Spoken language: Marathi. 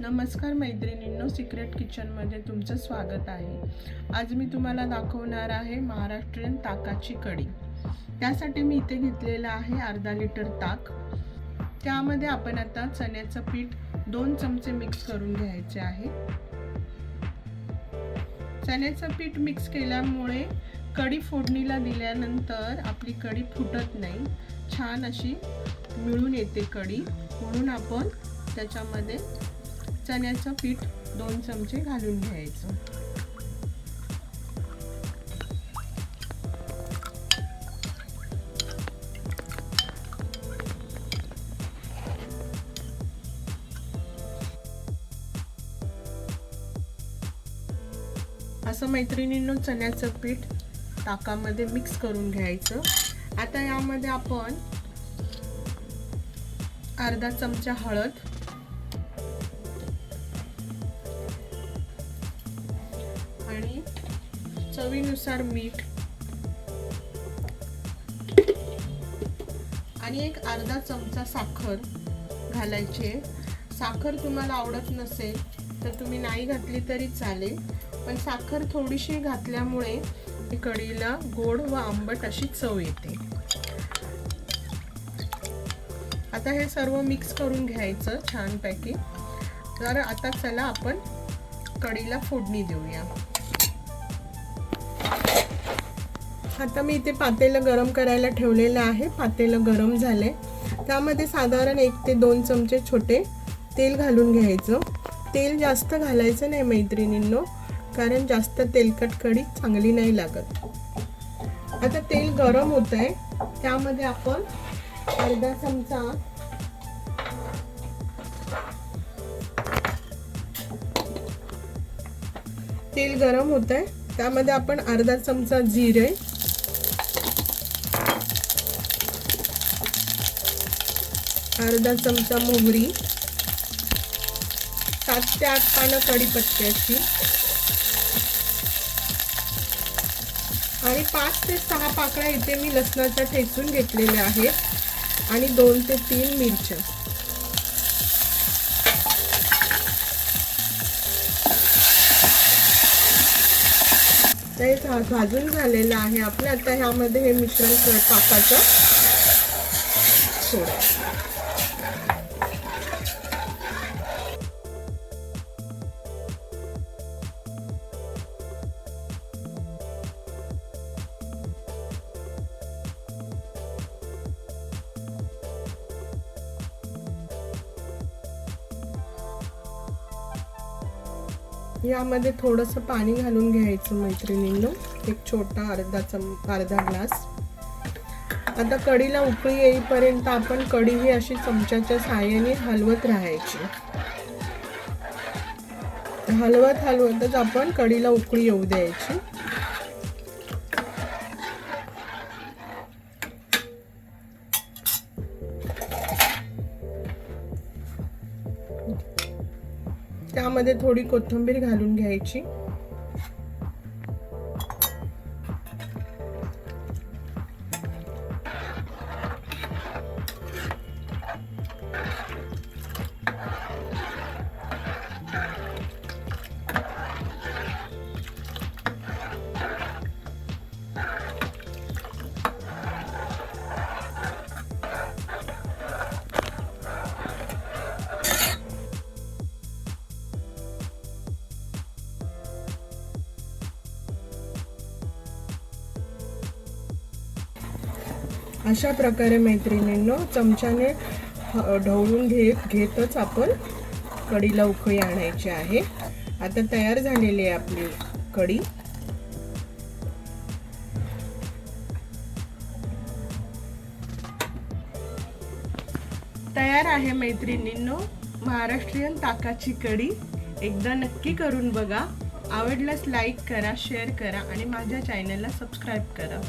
नमस्कार मैत्रिणींनो सिक्रेट किचनमध्ये तुमचं स्वागत आहे. आज मी तुम्हाला दाखवणार आहे महाराष्ट्रीयन ताकाची कढी. त्यासाठी मी इथे घेतलेलं आहे अर्धा लिटर ताक. त्यामध्ये आपण आता चण्याचं पीठ दोन चमचे मिक्स करून घ्यायचे आहे. चण्याचं पीठ मिक्स केल्यामुळे कढी फोडणीला दिल्यानंतर आपली कढी फुटत नाही. छान अशी मिळून येते कढी. म्हणून आपण त्याच्यामध्ये चण्याचं पीठ दोन चमचे घालून घ्यायचं. असं मैत्रिणींनो चण्याचं पीठ ताकामध्ये मिक्स करून घ्यायचं. आता यामध्ये आपण अर्धा चमचा हळद चवीनुसार मीठ. आणि एक अर्धा चमचा साखर घालायची साखर तुम्हाला आवडत नसेल तर तुम्ही नाही घातली तरी चालेल. पण साखर थोडीशी घातल्यामुळे कढीला गोड व आंबट अशी चव येते. आता हे सर्व मिक्स करून घ्यायचं छानपैकी. तर आता चला आपण कढीला फोडणी देऊया. आता मी इथे पातेलं गरम करायला ठेवलेलं आहे. पातेलं गरम झाले त्यामध्ये साधारण एक ते दोन चमचे छोटे तेल घालून घ्यायचं. तेल जास्त घालायचं नाही मैत्रिणींनो कारण जास्त तेलकट कढी चांगली नाही लागत. आता तेल गरम होत आहे त्यामध्ये आपण अर्धा चमचा तेल गरम होत आहे त्यामध्ये आपण अर्धा चमचा जिरे अर्धा चमचा मोहरी सात ते आठ पानं कढीपत्त्याची आणि पाच ते सहा पाकळ्या इथे मी लसणाच्या ठेचून घेतलेल्या आहेत. आणि दोन ते तीन मिरच्या. ते भाजून झालेलं आहे आपलं. आता ह्यामध्ये हे मिश्रण पाकाचं सोडायचं यामध्ये थोडंसं पाणी घालून घ्यायचं मैत्रिणींनो. एक छोटा अर्धा चम अर्धा ग्लास. आता कढीला उकळी येईपर्यंत आपण कढी ही अशी चमच्याच्या साहाय्याने हलवत राहायची. हलवत हलवतच आपण कढीला उकळी येऊ द्यायची. त्यामध्ये थोडी कोथिंबीर घालून घ्यायची. अशा प्रकारे मैत्रिणींनो चमच्याने ढवळून घेत घेतच आपण कढीला उकळी आणायची आहे. आता तयार झालेली आहे आपली कढी. तयार आहे मैत्रिणींनो महाराष्ट्रीयन ताकाची कढी. एकदा नक्की करून बघा. आवडल्यास लाईक करा शेअर करा आणि माझ्या चॅनलला सबस्क्राईब करा.